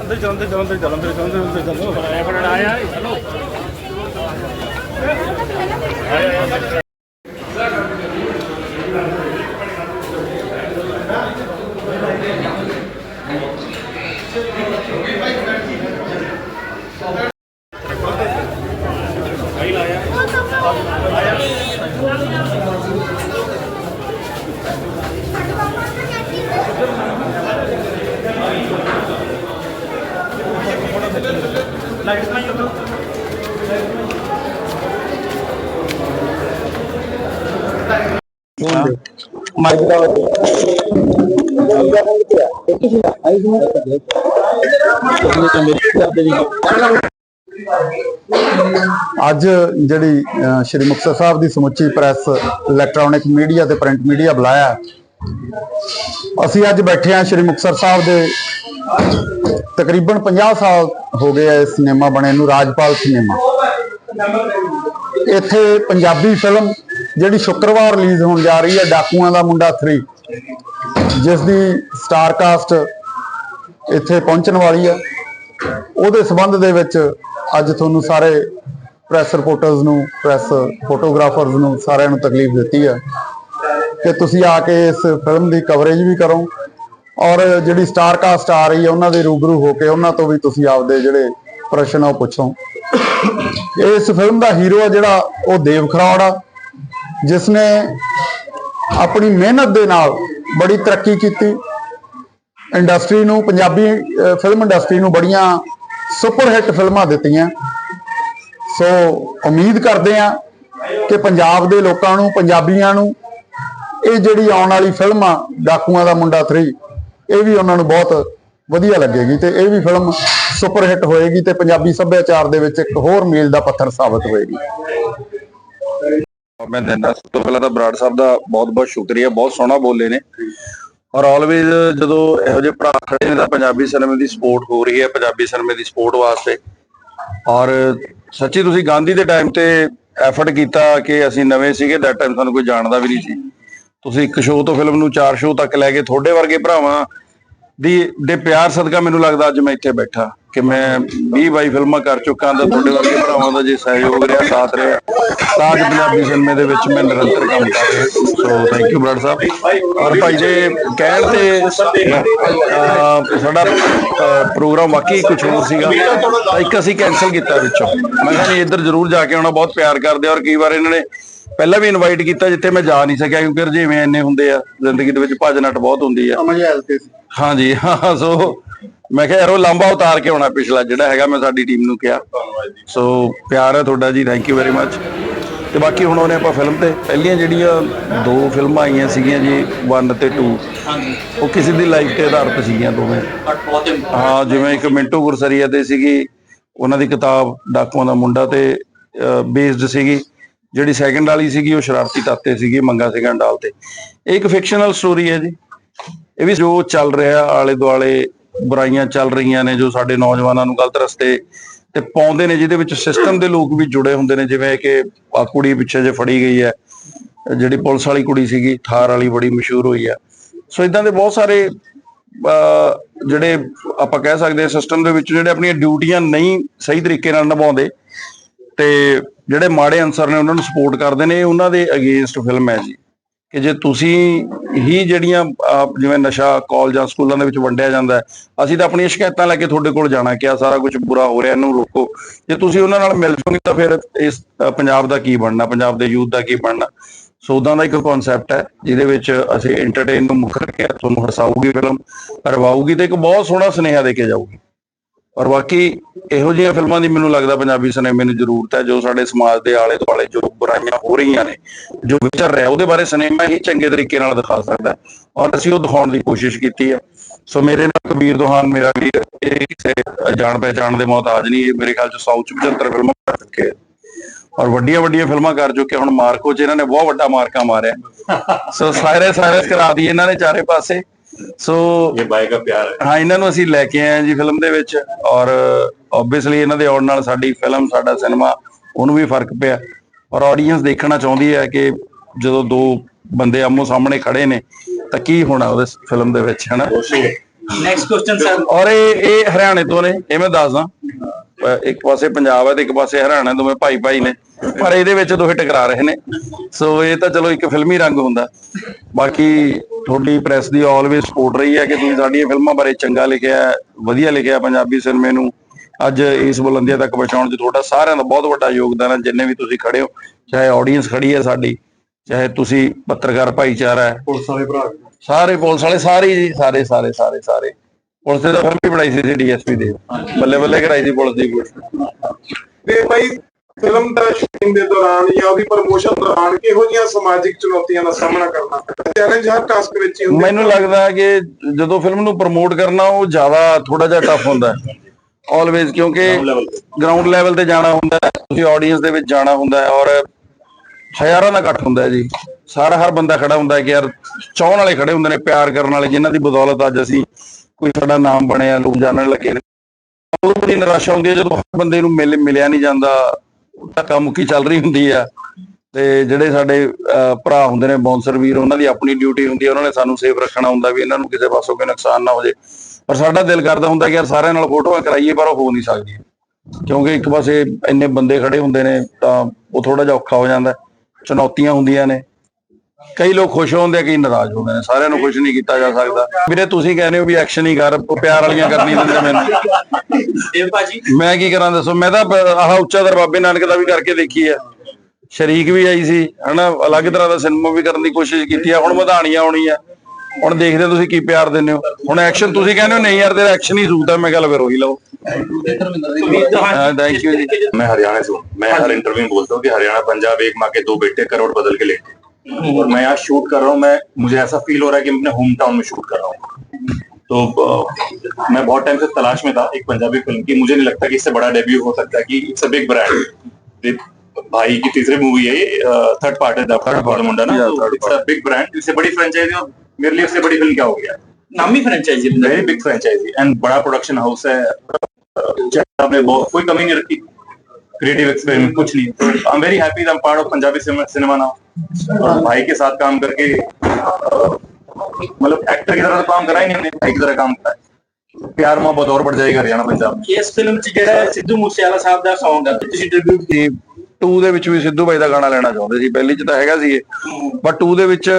ਅੰਦਰ ਚੱਲ ਅੰਦਰ ਚੱਲ ਅੰਦਰ ਚੱਲ ਅੰਦਰ ਚੱਲ ਅੰਦਰ ਚੱਲ ਆਇਆ ਫੜਨ ਆਇਆ ਅੱਜ ਜਿਹੜੀ ਸ਼੍ਰੀ ਮੁਕਤਸਰ ਸਾਹਿਬ ਦੀ ਸਮੁੱਚੀ ਪ੍ਰੈਸ ਇਲੈਕਟ੍ਰੋਨਿਕ ਮੀਡੀਆ ਤੇ ਪ੍ਰਿੰਟ ਮੀਡੀਆ ਬੁਲਾਇਆ ਅਸੀਂ ਅੱਜ ਬੈਠੇ ਹਾਂ ਸ਼੍ਰੀ ਮੁਕਤਸਰ ਸਾਹਿਬ ਦੇ ਤਕਰੀਬਨ 50 ਸਾਲ ਹੋ ਗਏ ਆ ਇਸ ਸਿਨੇਮਾ ਬਣੇ ਨੂੰ, ਰਾਜਪਾਲ ਸਿਨੇਮਾ। ਇੱਥੇ ਪੰਜਾਬੀ ਫਿਲਮ ਜਿਹੜੀ ਸ਼ੁੱਕਰਵਾਰ ਰਿਲੀਜ਼ ਹੋਣ ਜਾ ਰਹੀ ਹੈ ਡਾਕੂਆਂ ਦਾ ਮੁੰਡਾ 3 ਜਿਸ ਦੀ ਸਟਾਰ ਕਾਸਟ ਇੱਥੇ ਪਹੁੰਚਣ ਵਾਲੀ ਹੈ। ਉਹਦੇ ਸਬੰਧ ਦੇ ਵਿੱਚ ਅੱਜ ਤੁਹਾਨੂੰ ਸਾਰੇ ਪ੍ਰੈਸ ਰਿਪੋਰਟਰਸ ਨੂੰ ਪ੍ਰੈਸ ਫੋਟੋਗ੍ਰਾਫਰਸ ਨੂੰ ਸਾਰਿਆਂ ਨੂੰ ਤਕਲੀਫ ਦਿੱਤੀ ਹੈ ਕਿ ਤੁਸੀਂ ਆ ਕੇ ਇਸ ਫਿਲਮ ਦੀ ਕਵਰੇਜ ਵੀ ਕਰੋ ਔਰ ਜਿਹੜੀ ਸਟਾਰ ਕਾਸਟ ਆ ਰਹੀ ਹੈ, ਉਹਨਾਂ ਦੇ ਰੂਬਰੂ ਹੋ ਕੇ ਉਹਨਾਂ ਤੋਂ ਵੀ ਤੁਸੀਂ ਆਪਦੇ ਜਿਹੜੇ ਪ੍ਰਸ਼ਨ ਆ ਉਹ ਪੁੱਛੋ। ਇਸ ਫਿਲਮ ਦਾ ਹੀਰੋ ਆ ਜਿਹੜਾ, ਉਹ ਦੇਵ ਖਰੌੜ ਆ। ਜਿਸ ਨੇ ਆਪਣੀ ਮਿਹਨਤ ਦੇ ਨਾਲ ਬੜੀ ਤਰੱਕੀ ਕੀਤੀ, ਇੰਡਸਟਰੀ ਨੂੰ, ਪੰਜਾਬੀ ਫਿਲਮ ਇੰਡਸਟਰੀ ਨੂੰ ਬੜੀਆਂ ਸੁਪਰ ਹਿੱਟ ਫਿਲਮਾਂ ਦਿੱਤੀਆਂ। ਸੋ ਉਮੀਦ ਕਰਦੇ ਆ ਕਿ ਪੰਜਾਬ ਦੇ ਲੋਕਾਂ ਨੂੰ, ਪੰਜਾਬੀਆਂ ਨੂੰ ਇਹ ਜਿਹੜੀ ਆਉਣ ਵਾਲੀ ਫਿਲਮ ਆ, ਡਾਕੂਆਂ ਦਾ ਮੁੰਡਾ 3 ਇਹ ਵੀ ਉਹਨਾਂ ਨੂੰ ਬਹੁਤ ਵਧੀਆ ਲੱਗੇਗੀ ਤੇ ਇਹ ਵੀ ਫਿਲਮ ਸੁਪਰ ਹਿੱਟ ਹੋਏਗੀ ਤੇ ਪੰਜਾਬੀ ਸੱਭਿਆਚਾਰ ਦੇ ਵਿੱਚ ਇੱਕ ਹੋਰ ਮੀਲ ਦਾ ਪੱਥਰ ਸਾਬਤ ਹੋਏਗੀ। ਮੈਂ ਦਿੰਦਾ। ਸਭ ਤੋਂ ਪਹਿਲਾਂ ਤਾਂ ਬਰਾੜ ਸਾਹਿਬ ਦਾ ਬਹੁਤ-ਬਹੁਤ ਸ਼ੁਕਰੀਆ, ਬਹੁਤ ਸੋਹਣਾ ਬੋਲੇ ਨੇ। ਔਰ ਆਲਵੇਜ਼ ਜਦੋਂ ਇਹੋ ਜਿਹੇ ਭਰਾ ਖੜੇ ਨੇ ਤਾਂ ਪੰਜਾਬੀ ਸਿਨੇਮੇ ਦੀ ਸਪੋਰਟ ਹੋ ਰਹੀ ਹੈ, ਪੰਜਾਬੀ ਸਿਨੇਮੇ ਦੀ ਸਪੋਰਟ ਵਾਸਤੇ। ਔਰ ਸੱਚੀ ਤੁਸੀਂ ਗਾਂਧੀ ਦੇ ਟਾਈਮ ਤੇ ਐਫਰਟ ਕੀਤਾ ਕਿ ਅਸੀਂ ਨਵੇਂ ਸੀਗੇ ਦੈਟ ਟਾਈਮ ਸਾਨੂੰ ਕੋਈ ਜਾਣਦਾ ਵੀ ਨਹੀਂ ਸੀ। ਤੁਸੀਂ ਇੱਕ ਸ਼ੋਅ ਤੋਂ ਫਿਲਮ ਨੂੰ ਚਾਰ ਸ਼ੋਅ ਤੱਕ ਲੈ ਕੇ ਤੁਹਾਡੇ ਵਰਗੇ ਭਰਾਵਾਂ ਦੀ, ਦੇ ਪਿਆਰ ਸਦਕਾ ਮੈਨੂੰ ਲੱਗਦਾ ਅੱਜ ਮੈਂ ਇੱਥੇ ਬੈਠਾ। ਕਿ ਮੈਂ 20 22 ਫਿਲਮਾਂ ਕਰ ਚੁੱਕਾ ਤਾਂ ਤੁਹਾਡੇ ਵਰਗੇ ਭਰਾਵਾਂ ਦਾ ਜੇ ਸਹਿਯੋਗ ਰਿਹਾ ਸਾਥ ਰਿਹਾ। ਅੱਜ ਪੰਜਾਬੀ ਸਿਨੇਮੇ ਦੇ ਵਿੱਚ ਮੈਂ ਨਿਰੰਤਰ ਕੰਮ ਕਰ ਰਿਹਾ। ਸੋ ਥੈਂਕ ਯੂ ਬਰਡ ਸਾਹਿਬ। ਔਰ ਭਾਈ ਦੇ ਕਹਿਣ ਤੇ ਸਾਡਾ ਪ੍ਰੋਗਰਾਮ ਵਾਕਈ ਕੁਝ ਹੋਰ ਸੀਗਾ ਤਾਂ ਇੱਕ ਅਸੀਂ ਕੈਨਸਲ ਕੀਤਾ ਵਿੱਚੋਂ। ਮੈਂ ਕਿਹਾ ਨਹੀਂ ਇੱਧਰ ਜ਼ਰੂਰ ਜਾ ਕੇ ਆਉਣਾ ਬਹੁਤ ਪਿਆਰ ਕਰਦੇ ਔਰ ਕਈ ਵਾਰ ਇਹਨਾਂ ਨੇ ਪਹਿਲਾਂ ਵੀ ਇਨਵਾਈਟ ਕੀਤਾ ਜਿੱਥੇ ਮੈਂ ਜਾ ਨਹੀਂ ਸਕਿਆ ਕਿਉਂਕਿ ਰਜੇਵੇਂ ਇੰਨੇ ਹੁੰਦੇ ਆ ਜ਼ਿੰਦਗੀ ਦੇ ਵਿੱਚ ਭੱਜ ਨੱਟ ਬਹੁਤ ਹੁੰਦੀ ਆ। ਹਾਂਜੀ ਹਾਂ ਸੋ ਮੈਂ ਕਿਹਾ ਯਾਰ ਉਹ ਲੰਬਾ ਉਤਾਰ ਕੇ ਆਉਣਾ ਪਿਛਲਾ ਜਿਹੜਾ ਹੈਗਾ ਮੈਂ ਸਾਡੀ ਟੀਮ ਨੂੰ ਕਿਹਾ। ਸੋ ਪਿਆਰ ਹੈ ਤੁਹਾਡਾ ਜੀ ਥੈਂਕ ਯੂ ਵੈਰੀ ਮੱਚ ਤੇ ਬਾਕੀ ਹੁਣ ਉਹਨੇ ਆਪਾਂ ਫਿਲਮ ਤੇ ਪਹਿਲੀਆਂ ਜਿਹੜੀਆਂ ਦੋ ਫਿਲਮਾਂ ਆਈਆਂ ਸੀਗੀਆਂ ਜੀ 1 ਤੇ 2 ਉਹ ਕਿਸੇ ਦੀ ਲਾਈਫ ਤੇ ਆਧਾਰਿਤ ਸੀਗੀਆਂ ਦੋਵੇਂ। ਹਾਂ ਜਿਵੇਂ ਇੱਕ ਮਿੰਟੂ ਗੁਰਸਰੀਆ ਤੇ ਸੀਗੀ ਉਹਨਾਂ ਦੀ ਕਿਤਾਬ ਡਾਕੂਆਂ ਦਾ ਮੁੰਡਾ ਤੇ ਬੇਸਡ ਸੀਗੀ। ਜਿਹੜੀ ਸੈਕੰਡ ਵਾਲੀ ਸੀਗੀ ਉਹ ਸ਼ਰਾਰਤੀ ਤਾਤੇ ਸੀਗੀ ਮੰਗਾ ਸਿੰਘਾਂ ਡਾਲ ਤੇ। ਇਹ ਇੱਕ ਫਿਕਸ਼ਨਲ ਸਟੋਰੀ ਹੈ ਜੀ। ਇਹ ਵੀ ਜੋ ਚੱਲ ਰਿਹਾ ਆਲੇ ਦੁਆਲੇ ਬੁਰਾਈਆਂ ਚੱਲ ਰਹੀਆਂ ਨੇ ਜੋ ਸਾਡੇ ਨੌਜਵਾਨਾਂ ਨੂੰ ਗਲਤ ਰਸਤੇ ਤੇ ਪਾਉਂਦੇ ਨੇ ਜਿਹਦੇ ਵਿੱਚ ਸਿਸਟਮ ਦੇ ਲੋਕ ਵੀ ਜੁੜੇ ਹੁੰਦੇ ਨੇ ਜਿਵੇਂ ਕਿ ਆ ਕੁੜੀ ਪਿੱਛੇ ਜੇ ਫੜੀ ਗਈ ਹੈ ਜਿਹੜੀ ਪੁਲਿਸ ਵਾਲੀ ਕੁੜੀ ਸੀਗੀ ਥਾਰ ਵਾਲੀ ਬੜੀ ਮਸ਼ਹੂਰ ਹੋਈ ਹੈ। ਸੋ ਇਦਾਂ ਦੇ ਬਹੁਤ ਸਾਰੇ ਅਹ, ਜਿਹੜੇ ਆਪਾਂ ਕਹਿ ਸਕਦੇ ਹਾਂ ਸਿਸਟਮ ਦੇ ਵਿੱਚ ਜਿਹੜੇ ਆਪਣੀਆਂ ਡਿਊਟੀਆਂ ਨਹੀਂ ਸਹੀ ਤਰੀਕੇ ਨਾਲ ਨਿਭਾਉਂਦੇ ਤੇ ਜਿਹੜੇ ਮਾੜੇ ਅਨਸਰ ਨੇ ਉਹਨਾਂ ਨੂੰ ਸਪੋਰਟ ਕਰਦੇ ਨੇ ਇਹ ਉਹਨਾਂ ਦੇ ਅਗੇਂਸਟ ਫਿਲਮ ਹੈ ਜੀ। ਕਿ ਜੇ ਤੁਸੀਂ ਹੀ ਜਿਹੜੀਆਂ ਜਿਵੇਂ ਨਸ਼ਾ ਕਾਲਜਾਂ ਸਕੂਲਾਂ ਦੇ ਵਿੱਚ ਵੰਡਿਆ ਜਾਂਦਾ ਅਸੀਂ ਤਾਂ ਆਪਣੀਆਂ ਸ਼ਿਕਾਇਤਾਂ ਲੈ ਕੇ ਤੁਹਾਡੇ ਕੋਲ ਜਾਣਾ ਕਿ ਆਹ ਸਾਰਾ ਕੁਝ ਬੁਰਾ ਹੋ ਰਿਹਾ, ਇਹਨੂੰ ਰੋਕੋ। ਜੇ ਤੁਸੀਂ ਉਹਨਾਂ ਨਾਲ ਮਿਲ ਜੋਗੇ ਤਾਂ ਫਿਰ ਇਸ ਪੰਜਾਬ ਦਾ ਕੀ ਬਣਨਾ, ਪੰਜਾਬ ਦੇ ਯੂਥ ਦਾ ਕੀ ਬਣਨਾ? ਸੋ ਉਦਾਂ ਦਾ ਇੱਕ ਕਨਸੈਪਟ ਹੈ, ਜਿਹਦੇ ਵਿੱਚ ਅਸੀਂ ਐਂਟਰਟੇਨ ਨੂੰ ਮੁੱਖ ਰੱਖਿਆ, ਤੁਹਾਨੂੰ ਹਸਾਊਗੀ ਫਿਲਮ, ਰਵਾਊਗੀ ਤੇ ਇੱਕ ਬਹੁਤ ਸੋਹਣਾ ਸੁਨੇਹਾ ਦੇ ਕੇ ਜਾਊਗੀ। ਔਰ ਬਾਕੀ ਇਹੋ ਜਿਹੀਆਂ ਫਿਲਮਾਂ ਦੀ ਮੈਨੂੰ ਲੱਗਦਾ ਪੰਜਾਬੀ ਸਿਨੇਮੇ ਨੂੰ ਜ਼ਰੂਰਤ ਹੈ, ਜੋ ਸਾਡੇ ਸਮਾਜ ਦੇ ਆਲੇ ਦੁਆਲੇ ਜੋ ਬੁਰਾਈਆਂ ਹੋ ਰਹੀਆਂ ਨੇ, ਜੋ ਵਿਚਰ ਰਿਹਾ, ਉਹਦੇ ਬਾਰੇ ਸਿਨੇਮਾ ਹੀ ਚੰਗੇ ਤਰੀਕੇ ਨਾਲ ਦਿਖਾ ਸਕਦਾ ਔਰ ਅਸੀਂ ਉਹ ਦਿਖਾਉਣ ਦੀ ਕੋਸ਼ਿਸ਼ ਕੀਤੀ ਹੈ। ਸੋ ਮੇਰੇ ਨਾਲ ਕਬੀਰ ਦੋਹਾਨ, ਮੇਰਾ ਵੀ ਇਹ ਕਿਸੇ ਜਾਣ ਪਹਿਚਾਣ ਦੇ ਮੁਹਤਾਜ ਨਹੀਂ, ਇਹ ਮੇਰੇ ਖਿਆਲ ਚ 100 ਚ 75 ਫਿਲਮਾਂ ਕਰ ਚੁੱਕੇ ਔਰ ਵੱਡੀਆਂ ਵੱਡੀਆਂ ਫਿਲਮਾਂ ਕਰ ਚੁੱਕੇ ਹੁਣ ਮਾਰਕੋ ਚ ਇਹਨਾਂ ਨੇ ਬਹੁਤ ਵੱਡਾ ਮਾਰਕਾ ਮਾਰਿਆ। ਸੋ ਸਾਰੇ ਸਾਰੇ ਕਰਾ ਦੀ ਇਹਨਾਂ ਨੇ ਚਾਰੇ ਪਾਸੇ। ਸੋ ਇਹ ਬਾਈ ਦਾ ਪਿਆਰ ਹੈ। ਹਾਂ ਇਹਨਾਂ ਨੂੰ ਅਸੀਂ ਲੈ ਕੇ ਆਏ ਜੀ ਫਿਲਮ ਦੇ ਵਿੱਚ ਔਰ ਆਬਵੀਅਸਲੀ ਇਹਨਾਂ ਦੇ ਆਉਣ ਨਾਲ ਸਾਡੀ ਫਿਲਮ ਸਾਡਾ ਸਿਨੇਮਾ ਉਹਨੂੰ ਵੀ ਫ਼ਰਕ ਪਿਆ। ਔਰ ਆਡੀਅנס ਦੇਖਣਾ ਚਾਹੁੰਦੀ ਹੈ ਕਿ ਜਦੋਂ ਦੋ ਬੰਦੇ ਆਮੋ ਸਾਹਮਣੇ ਖੜੇ ਨੇ ਤਾਂ ਕੀ ਹੋਣਾ ਉਹਦੇ ਫਿਲਮ ਦੇ ਵਿੱਚ ਹਨਾ? ਨੈਕਸਟ ਕੁਐਸਚਨ ਸਰ ਔਰ ਇਹ ਇਹ ਹਰਿਆਣੇ ਤੋਂ ਨੇ ਇਹ ਮੈਂ ਦੱਸਦਾ। ਇੱਕ ਪਾਸੇ ਪੰਜਾਬ ਹੈ ਤੇ ਇੱਕ ਪਾਸੇ ਹਰਿਆਣਾ ਦੋਵੇਂ ਭਾਈ ਭਾਈ ਨੇ। ਪਰ ਇਹਦੇ ਵਿੱਚ ਦੋਹੇ ਟਕਰਾ ਰਹੇ ਨੇ। ਸੋ ਇਹ ਤਾਂ ਚਲੋ ਇੱਕ ਫਿਲਮੀ ਰੰਗ ਹੁੰਦਾ। ਬਾਕੀ ਤੁਹਾਡੀ ਪ੍ਰੈਸ ਦੀ ਆਲਵੇਜ਼ ਸਪੋਰਟ ਰਹੀ ਹੈ ਕਿ ਤੁਸੀਂ ਸਾਡੀਆਂ ਫਿਲਮਾਂ ਬਾਰੇ ਚੰਗਾ ਲਿਖਿਆ ਵਧੀਆ ਲਿਖਿਆ ਪੰਜਾਬੀ ਸਿਨੇਮੇ ਨੂੰ। ਅੱਜ ਇਸ ਬੁਲੰਦੀਆਂ ਤੱਕ ਪਹੁੰਚਾਉਣ 'ਚ ਤੁਹਾਡਾ ਸਾਰਿਆਂ ਦਾ ਬਹੁਤ ਵੱਡਾ ਯੋਗਦਾਨ ਹੈ ਜਿੰਨੇ ਵੀ ਤੁਸੀਂ ਖੜੇ ਹੋ ਚਾਹੇ ਆਡੀਅנס ਖੜੀ ਹੈ ਸਾਡੀ ਚਾਹੇ ਤੁਸੀਂ ਪੱਤਰਕਾਰ ਭਾਈਚਾਰਾ ਹੈ। ਪੁਲਿਸ ਵਾਲੇ ਭਰਾ ਸਾਰੇ ਪੁਲਿਸ ਵਾਲੇ ਸਾਰੇ ਜੀ ਸਾਰੇ ਸਾਰੇ ਸਾਰੇ ਸਾਰੇ। ਪੁਲਿਸ ਤਾਂ ਫਿਲਮ ਵੀ ਬਣਾਈ ਸੀ ਡੀਐਸਪੀ ਦੇ। ਬੱਲੇ ਬੱਲੇ ਕਰਾਈ ਸੀ ਪੁਲਿਸ ਦੀ। ਤੇ ਭਾਈ ਫਿਲਮ ਦਾ ਸ਼ੂਟਿੰਗ ਦੇ ਦੌਰਾਨ ਜਾਂ ਉਹਦੀ ਪ੍ਰਮੋਸ਼ਨ ਦੌਰਾਨ ਕਿਹੋ ਜਿਹੀਆਂ ਸਮਾਜਿਕ ਚੁਣੌਤੀਆਂ ਦਾ ਸਾਹਮਣਾ ਕਰਨਾ ਚੈਲੰਜ ਹਰ ਟਾਸਕ ਵਿੱਚ ਹੀ ਹੁੰਦੇ ਮੈਨੂੰ ਲੱਗਦਾ ਹੈ ਕਿ ਜਦੋਂ ਫਿਲਮ ਨੂੰ ਪ੍ਰਮੋਟ ਕਰਨਾ ਉਹ ਜ਼ਿਆਦਾ ਥੋੜਾ ਜਿਹਾ ਟਫ ਹੁੰਦਾ ਹੈ। ਆਲਵੇਜ਼ ਕਿਉਂਕਿ ਗਰਾਊਂਡ ਲੈਵਲ ਤੇ। ਜਾਣਾ ਹੁੰਦਾ ਹੈ ਤੁਸੀਂ ਆਡੀਅנס ਦੇ ਵਿੱਚ ਜਾਣਾ ਹੁੰਦਾ ਹੈ ਔਰ ਹਜ਼ਾਰਾਂ ਦਾ ਇਕੱਠ ਹੁੰਦਾ ਹੈ ਜੀ। ਸਾਰਾ ਹਰ ਬੰਦਾ ਖੜਾ ਹੁੰਦਾ ਹੈ ਕਿ ਯਾਰ ਚਾਹਣ ਵਾਲੇ ਖੜੇ ਹੁੰਦੇ ਨੇ ਪਿਆਰ ਕਰਨ ਵਾਲੇ ਜਿਨ੍ਹਾਂ ਦੀ ਬਦੌਲਤ ਅੱਜ ਅਸੀਂ ਕੋਈ ਸਾਡਾ ਨਾਮ ਬਣਿਆ ਲੋਕ ਜਾਣਨ ਲੱਗੇ ਨੇ। ਉਦੋਂ ਬੜੀ ਨਿਰਾਸ਼ਾ ਹੁੰਦੀ ਹੈ ਜਦੋਂ ਹਰ ਬੰਦੇ ਨੂੰ ਮਿਲ ਮਿਲਿਆ ਨਹੀਂ ਜਾਂਦਾ। ਧੱਕਾ ਮੁੱਕੀ ਚੱਲ ਰਹੀ ਹੁੰਦੀ ਆ। ਤੇ ਜਿਹੜੇ ਸਾਡੇ ਅਹ, ਭਰਾ ਹੁੰਦੇ ਨੇ ਬੌਂਸਰ ਵੀਰ ਉਹਨਾਂ ਦੀ ਆਪਣੀ ਡਿਊਟੀ ਹੁੰਦੀ ਹੈ ਉਹਨਾਂ ਨੇ ਸਾਨੂੰ ਸੇਫ ਰੱਖਣਾ ਹੁੰਦਾ ਵੀ ਇਹਨਾਂ ਨੂੰ ਕਿਸੇ ਪਾਸੋਂ ਕੋਈ ਨੁਕਸਾਨ ਨਾ ਹੋ ਜੇ ਪਰ ਸਾਡਾ ਦਿਲ ਕਰਦਾ ਹੁੰਦਾ ਕਿ ਯਾਰ ਸਾਰਿਆਂ ਨਾਲ ਫੋਟੋਆਂ ਕਰਾਈਏ ਪਰ ਉਹ ਹੋ ਨਹੀਂ ਸਕਦੀ। ਕਿਉਂਕਿ ਇੱਕ ਪਾਸੇ ਇੰਨੇ ਬੰਦੇ ਖੜੇ ਹੁੰਦੇ ਨੇ ਤਾਂ ਉਹ ਥੋੜਾ ਜਿਹਾ ਔਖਾ ਹੋ ਜਾਂਦਾ। ਚੁਣੌਤੀਆਂ ਹੁੰਦੀਆਂ ਨੇ। ਕਈ ਲੋਕ ਖੁਸ਼ ਹੁੰਦੇ ਕਈ ਨਾਰਾਜ਼ ਹੁੰਦੇ ਨੇ। ਸਾਰਿਆਂ ਨੂੰ ਖੁਸ਼ ਨਹੀਂ ਕੀਤਾ ਜਾ ਸਕਦਾ। ਵੀਰੇ ਤੁਸੀਂ ਕਹਿੰਦੇ ਹੋ ਵੀ ਐਕਸ਼ਨ ਹੀ ਕਰ ਪਿਆਰ ਵਾਲੀਆਂ ਕਰਨੀ ਦਿੰਦੇ ਮੈਨੂੰ। ਦੇਵ ਭਾਜੀ? ਮੈਂ ਕੀ ਕਰਾਂ ਦੱਸੋ? ਮੈਂ ਤਾਂ ਆਹ ਉੱਚਾ ਦਰਬਾਬੇ ਨਾਨਕ ਦਾ ਵੀ ਕਰਕੇ ਦੇਖੀ ਹੈ ਸ਼ਰੀਕ ਵੀ ਆਈ ਸੀ ਹਨਾ? ਅਲੱਗ ਤਰ੍ਹਾਂ ਦਾ ਸਿਨੇਮਾ ਵੀ ਕਰਨ ਦੀ ਕੋਸ਼ਿਸ਼ ਕੀਤੀ ਆ। ਹੁਣ ਮਧਾਣੀ ਆਉਣੀ ਆ। ਹੁਣ ਦੇਖਦੇ ਤੁਸੀਂ ਕੀ ਪਿਆਰ ਦਿੰਦੇ ਹੋ। ਹੁਣ ਐਕਸ਼ਨ ਤੁਸੀਂ ਕਹਿੰਦੇ ਹੋ ਨਹੀਂ ਯਾਰ ਤੇਰਾ ਐਕਸ਼ਨ ਹੀ ਸੂਟ ਹੈ ਮੈਂ ਗੱਲ ਫਿਰ ਉਹੀ ਲਓ। ਮੈਂ ਹਰਿਆਣਾ ਤੋਂ ਮੈਂ ਹਰ ਇੰਟਰਵਿਊ ਬੋਲਦਾ ਹਾਂ ਕਿ ਹਰਿਆਣਾ ਪੰਜਾਬ ਇੱਕ ਮਾਂ ਦੋ ਬੇਟੇ ਕਰੋੜ ਬਦਲ ਕੇ ਲੇਟੇ और मैं यहाँ शूट कर रहा हूँ मैं मुझे ऐसा फील हो रहा है कि मैं अपने होम टाउन में शूट कर रहा हूँ। तो आ, मैं बहुत टाइम से तलाश में था एक पंजाबी फ़िल्म की मुझे नहीं लगता कि इससे बड़ा डेब्यू हो सकता कि इट्स अ बिग ब्रांड भाई की तीसरी मूवी है थर्ड पार्ट है थर्ड पार्ट मुंडा ना इट्स अ बिग ब्रांड इससे बड़ी फ्रेंचाइजी और मेरे लिए उससे बड़ी फ़िल्म क्या हो गया? नामी franchise very big franchise and बड़ा प्रोडक्शन हाउस है आपने बहुत कोई कमी नहीं रखी। क्रिएटिव एक्सपेरिमेंट कुछ नहीं। I am very happy I am part of Punjabi cinema now और भाई के साथ काम करके अ, मतलब एक्टर की तरह तो काम करा ही नहीं हमने भाई की तरह काम करा है। प्यार मोहब्बत और बढ़ जाएगा हरियाणा पंजाब में ਇਸ ਫਿਲਮ 'ਚ ਜਿਹੜਾ ਸਿੱਧੂ ਮੂਸੇਵਾਲਾ ਸਾਹਿਬ ਦਾ Song ਹੈ ਤੁਸੀਂ ਟ੍ਰਿਬਿਊਟ ਤੇ 2 ਦੇ ਵਿੱਚ ਵੀ ਸਿੱਧੂ ਬਾਈ ਦਾ ਗਾਣਾ ਲੈਣਾ ਚਾਹੁੰਦੇ ਸੀ ਪਹਿਲੀ ਚ ਤਾਂ ਹੈਗਾ ਸੀ ਇਹ ਬਟ 2 ਦੇ ਵਿੱਚ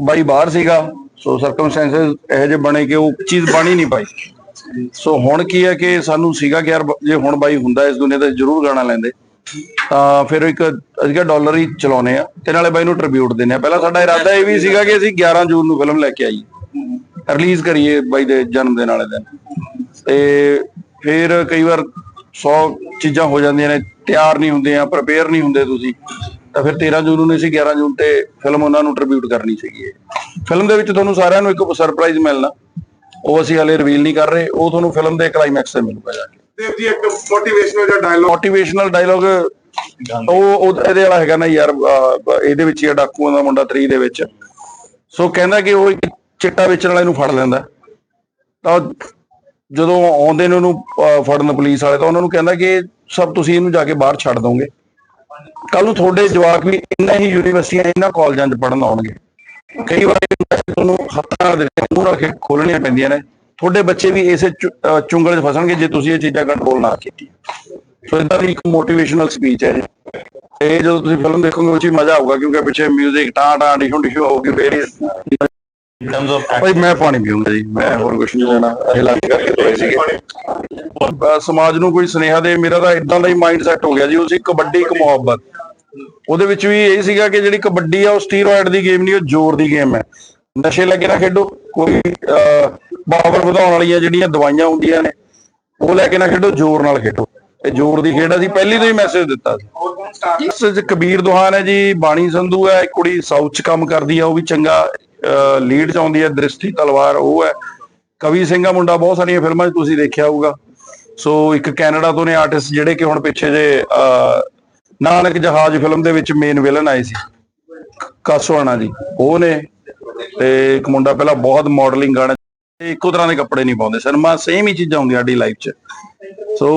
ਬਾਈ ਬਾਹਰ ਸੀਗਾ ਸੋ ਸਰਕਮਸਟੈਂਸਸ ਇਹੋ ਜਿਹੇ ਬਣੇ ਕਿ ਉਹ ਚੀਜ਼ ਬਣ ਹੀ ਨਹੀਂ ਪਾਈ ਸੋ ਹੁਣ ਕੀ ਹੈ ਕਿ ਸਾਨੂੰ ਸੀਗਾ ਕਿ ਯਾਰ ਬ- ਜੇ ਹੁਣ ਬਾਈ ਹੁੰਦਾ ਇਸ ਦੁਨੀਆ ਤੇ ਜ਼ਰੂਰ ਗਾਣਾ ਲੈਂਦੇ ਤਾਂ ਫਿਰ ਇੱਕ ਅਸੀਂ ਕਿਹਾ ਡਾਲਰ ਹੀ ਚਲਾਉਨੇ ਆ, ਤੇ ਨਾਲੇ ਬਾਈ ਨੂੰ ਟ੍ਰਿਬਿਊਟ ਦਿੰਨੇ ਆ। ਪਹਿਲਾਂ ਸਾਡਾ ਇਰਾਦਾ ਇਹ ਵੀ ਸੀਗਾ ਕਿ ਅਸੀਂ 11 ਜੂਨ ਨੂੰ ਫਿਲਮ ਲੈ ਕੇ ਆਈਏ। ਰਿਲੀਜ਼ ਕਰੀਏ ਬਾਈ ਦੇ ਜਨਮ ਦਿਨ ਵਾਲੇ ਦਿਨ। ਤੇ ਫਿਰ ਕਈ ਵਾਰ 100 ਚੀਜ਼ਾਂ ਹੋ ਜਾਂਦੀਆਂ ਨੇ, ਤਿਆਰ ਨਹੀਂ ਹੁੰਦੇ ਆ ਪ੍ਰਪੇਅਰ ਨਹੀਂ ਹੁੰਦੇ ਤੁਸੀਂ। ਤਾਂ ਫਿਰ 13 ਜੂਨ ਨੂੰ ਅਸੀਂ 11 ਜੂਨ ਤੇ ਫਿਲਮ ਉਹਨਾਂ ਨੂੰ ਟ੍ਰਿਬਿਊਟ ਕਰਨੀ ਸੀਗੀ ਫਿਲਮ ਦੇ ਵਿੱਚ ਤੁਹਾਨੂੰ ਸਾਰਿਆਂ ਨੂੰ ਇੱਕ ਸਰਪ੍ਰਾਈਜ਼ ਮਿਲਣਾ। ਉਹ ਅਸੀਂ ਹਲੇ ਰਿਵੀਲ ਨਹੀਂ ਕਰ ਰਹੇ, ਉਹ ਤੁਹਾਨੂੰ ਫਿਲਮ ਦੇ ਕਲਾਈਮੈਕਸ ਤੇ ਮਿਲੂਗਾ ਜਾ ਕੇ। ਦੇਵ ਜੀ ਇੱਕ ਮੋਟੀਵੇਸ਼ਨਲ ਜਿਹਾ ਡਾਇਲੌਗ ਮੋਟੀਵੇਸ਼ਨਲ ਡਾਇਲੋਗ ਉਹ ਉਹ ਇਹਦੇ ਵਾਲਾ ਹੈਗਾ ਨਾ ਯਾਰ ਇਹਦੇ ਵਿੱਚ ਹੀ ਡਾਕੂਆਂ ਦਾ ਮੁੰਡਾ 3 ਦੇ ਵਿੱਚ। ਸੋ ਕਹਿੰਦਾ ਕਿ ਉਹ ਚਿੱਟਾ ਵੇਚਣ ਵਾਲੇ ਨੂੰ ਫੜ ਲੈਂਦਾ। ਤਾਂ ਜਦੋਂ ਆਉਂਦੇ ਨੇ ਉਹਨੂੰ ਫੜਨ ਪੁਲਿਸ ਵਾਲੇ, ਤਾਂ ਉਹਨਾਂ ਨੂੰ ਕਹਿੰਦਾ ਕਿ ਸਭ ਤੁਸੀਂ ਇਹਨੂੰ ਜਾ ਕੇ ਬਾਹਰ ਛੱਡ ਦੋਗੇ। ਕੱਲ ਨੂੰ ਤੁਹਾਡੇ ਜਵਾਕ ਵੀ ਇੰਨਾ ਹੀ ਯੂਨੀਵਰਸਿਟੀਆਂ ਇਹਨਾਂ ਕਾਲਜਾਂ 'ਚ ਪੜਨ ਆਉਣਗੇ। ਕਈ ਵਾਰ ਤੁਹਾਨੂੰ ਹੱਥਾਂ ਦੇ ਮੂੰਹ ਖੋਲਣੀਆਂ ਪੈਂਦੀਆਂ ਨੇ। ਤੁਹਾਡੇ ਬੱਚੇ ਵੀ ਇਸੇ ਚੁੰਗਲ 'ਚ ਫਸਣਗੇ ਜੇ ਤੁਸੀਂ ਇਹ ਚੀਜ਼ਾਂ ਕੰਟਰੋਲ ਨਾ ਕੀਤੀ। ਸੋ ਇਦਾਂ ਦੀ ਇੱਕ ਮੋਟੀਵੇਸ਼ਨਲ ਸਪੀਚ ਹੈ ਇਹ। ਜਦੋਂ ਤੁਸੀਂ ਫਿਲਮ ਦੇਖੋਗੇ ਉਹ 'ਚ ਮਜ਼ਾ ਆਊਗਾ ਕਿਉਂਕਿ ਪਿੱਛੇ 뮤직 ਟਾਂ ਟਾਂ ਡਿਸ਼ੂ ਡਿਸ਼ੂ ਹੋਊਗੀ ਫੇਰ ਭਾਈ ਮੈਂ ਪਾਣੀ ਪੀਊਂਗਾ ਜੀ ਮੈਂ ਹੋਰ ਕੁਝ ਨਹੀਂ ਲੈਣਾ। ਇਹ ਲੱਗ ਕਰਕੇ ਤੋਏ ਸੀਗੇ। ਸਮਾਜ ਨੂੰ ਕੋਈ ਸੁਨੇਹਾ ਦੇ ਮੇਰਾ ਤਾਂ ਇਦਾਂ ਦਾ ਹੀ ਮਾਈਂਡ ਸੈਟ ਹੋ ਗਿਆ ਜੀ। ਉਹ ਸੀ ਕਬੱਡੀ ਇੱਕ ਮੁਹੱਬਤ। ਉਹਦੇ ਵਿੱਚ ਵੀ ਇਹ ਸੀਗਾ ਕਿ ਜਿਹੜੀ ਕਬੱਡੀ ਆ ਉਹ ਸਟੀਰੋਇਡ ਦੀ ਗੇਮ ਨਹੀਂ ਉਹ ਜ਼ੋਰ ਦੀ ਗੇਮ ਹੈ। ਨਸ਼ੇ ਲੱਗੇ ਨਾ ਖੇਡੋ। ਕੋਈ ਪਾਵਰ ਵਧਾਉਣ ਵਾਲੀਆਂ ਜਿਹੜੀਆਂ ਦਵਾਈਆਂ ਹੁੰਦੀਆਂ ਨੇ ਉਹ ਲੈ ਕੇ ਨਾ ਖੇਡੋ ਜ਼ੋਰ ਨਾਲ ਖੇਡੋ। ਇਹ ਜ਼ੋਰ ਦੀ ਖੇਡ ਆ ਪਹਿਲੀ ਤੋਂ ਹੀ ਮੈਸੇਜ ਦਿੱਤਾ ਸੀ। ਇਸ ਕਬੀਰ ਦੁਹਾਨ ਹੈ ਜੀ ਬਾਣੀ ਸੰਧੂ ਹੈ ਕੁੜੀ ਸਾਊਥ ਚ ਕੰਮ ਕਰਦੀ ਆ ਉਹ ਵੀ ਚੰਗਾ ਲੀਡ ਚ ਆਉਂਦੀ ਹੈ ਦ੍ਰਿਸ਼ਟੀ ਤਲਵਾਰ ਉਹ ਹੈ। ਕਵੀ ਸਿੰਘ ਮੁੰਡਾ ਬਹੁਤ ਸਾਰੀਆਂ ਫਿਲਮਾਂ 'ਚ ਤੁਸੀਂ ਦੇਖਿਆ ਹੋਊਗਾ। ਸੋ ਇੱਕ ਕੈਨੇਡਾ ਤੋਂ ਨੇ ਆਰਟਿਸਟ ਜਿਹੜੇ ਕਿ ਹੁਣ ਪਿੱਛੇ ਜੇ ਅਹ, ਨਾਨਕ ਜਹਾਜ਼ ਫਿਲਮ ਦੇ ਵਿੱਚ ਮੇਨ ਵਿਲਨ ਆਏ ਸੀ ਕਾਸੋਆਣਾ ਜੀ ਉਹ ਨੇ। ਤੇ ਇੱਕ ਮੁੰਡਾ ਪਹਿਲਾਂ ਬਹੁਤ ਮਾਡਲਿੰਗ ਗਾਣੇ ਇੱਕੋ ਤਰ੍ਹਾਂ ਦੇ ਕੱਪੜੇ ਨਹੀਂ ਪਾਉਂਦੇ, ਸਿਨੇਮਾ ਸੇਮ ਹੀ ਚੀਜ਼ਾਂ ਹੁੰਦੀਆਂ ਸਾਡੀ ਲਾਈਫ 'ਚ। ਸੋ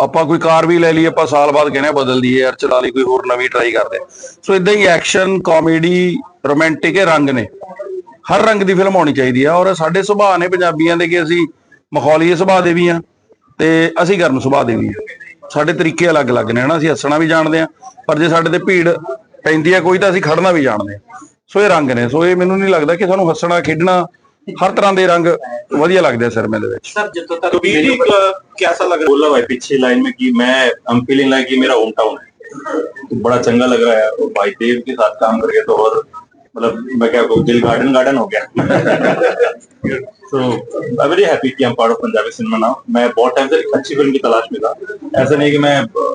ਆਪਾਂ ਕੋਈ ਕਾਰ ਵੀ ਲੈ ਲਈ, ਆਪਾਂ ਸਾਲ ਬਾਅਦ ਕਹਿੰਦੇ ਬਦਲ ਦਈਏ, ਯਾਰ ਚਲਾ ਲਈ, ਕੋਈ ਹੋਰ ਨਵੀਂ ਟਰਾਈ ਕਰਦੇ ਸੋ ਇਦਾਂ ਹੀ ਐਕਸ਼ਨ ਕਾਮੇਡੀ ਰੋਮਾਂਟਿਕ ਇਹ ਰੰਗ ਨੇ। ਹਰ ਰੰਗ ਦੀ ਫਿਲਮ ਹੋਣੀ ਚਾਹੀਦੀ ਆ ਔਰ ਸਾਡੇ ਸੁਭਾਅ ਨੇ ਪੰਜਾਬੀਆਂ ਦੇ ਕਿ ਅਸੀਂ ਮਖੌਲੀਏ ਸੁਭਾਅ ਦੇ ਵੀ ਆ ਤੇ ਅਸੀਂ ਗਰਮ ਸੁਭਾਅ ਦੇ ਵੀ ਆ ਸਾਡੇ ਤਰੀਕੇ ਅਲੱਗ-ਅਲੱਗ ਨੇ ਹਨਾ, ਅਸੀਂ ਹੱਸਣਾ ਵੀ ਜਾਣਦੇ ਆ ਪਰ ਜੇ ਸਾਡੇ ਤੇ ਭੀੜ ਪੈਂਦੀ ਆ ਕੋਈ ਤਾਂ ਅਸੀਂ ਖੜਨਾ ਵੀ ਜਾਣਦੇ ਆ ਸੋ ਇਹ ਰੰਗ ਨੇ। ਸੋ ਇਹ ਮੈਨੂੰ ਨਹੀਂ ਲੱਗਦਾ ਕਿ ਸਾਨੂੰ ਹੱਸਣਾ, ਖੇਡਣਾ ਹਰ ਤਰ੍ਹਾਂ ਦੇ ਰੰਗ ਵਧੀਆ ਲੱਗਦੇ ਆ ਸਿਨੇਮੇ ਦੇ ਵਿੱਚ सर जितना तक कबीर जी का कैसा लग रहा है बोला भाई पीछे लाइन में कि मैं आई एम फीलिंग लाइक ये मेरा होम टाउन है तो बड़ा चंगा लग रहा है और भाई देव के साथ काम करके तो और मतलब मैं क्या कहूँ दिल गार्डन गार्डन हो गया तो आई वेरी हैप्पी कि हम part of Punjabi cinema now मैं बहुत टाइम से एक अच्छी फिल्म की तलाश में था ऐसा नहीं कि मैं अ,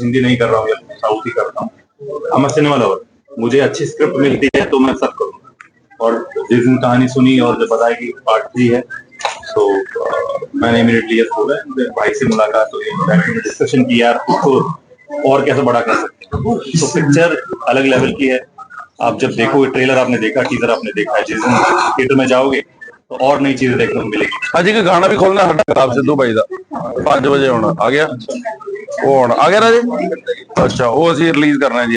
हिंदी नहीं कर रहा हूँ या साउथ ही कर रहा हूँ हम सिनेमा लवर मुझे अच्छी स्क्रिप्ट मिलती है तो मैं सब करूँगा और जिस दिन कहानी सुनी और जब बताया कि पार्ट थ्री है तो अ, मैंने इमीडिएटली यस बोला फिर भाई से मुलाकात हुई डिस्कशन की यार इसको और कैसे बड़ा कर सकते हैं तो पिक्चर अलग लेवल की है आप जब देखोगे ट्रेलर आपने देखा टीजर आपने देखा है जिस दिन थिएटर में जाओगे तो और नई चीजें देखने को मिलेगी ਅੱਜ ਇੱਕ ਗਾਣਾ ਵੀ ਖੋਲਣਾ ਸਾਡਾ ਕਿਤਾਬ ਸਿੱਧੂ ਬਾਈ ਦਾ 5 ਵਜੇ ਆਉਣਾ ਆ ਗਿਆ ਉਹ ਆਉਣਾ ਆ ਗਿਆ ਰਾਜੇ ਅੱਛਾ ਉਹ ਅਸੀਂ ਰਿਲੀਜ਼ ਕਰਨਾ ਹੈ ਜੀ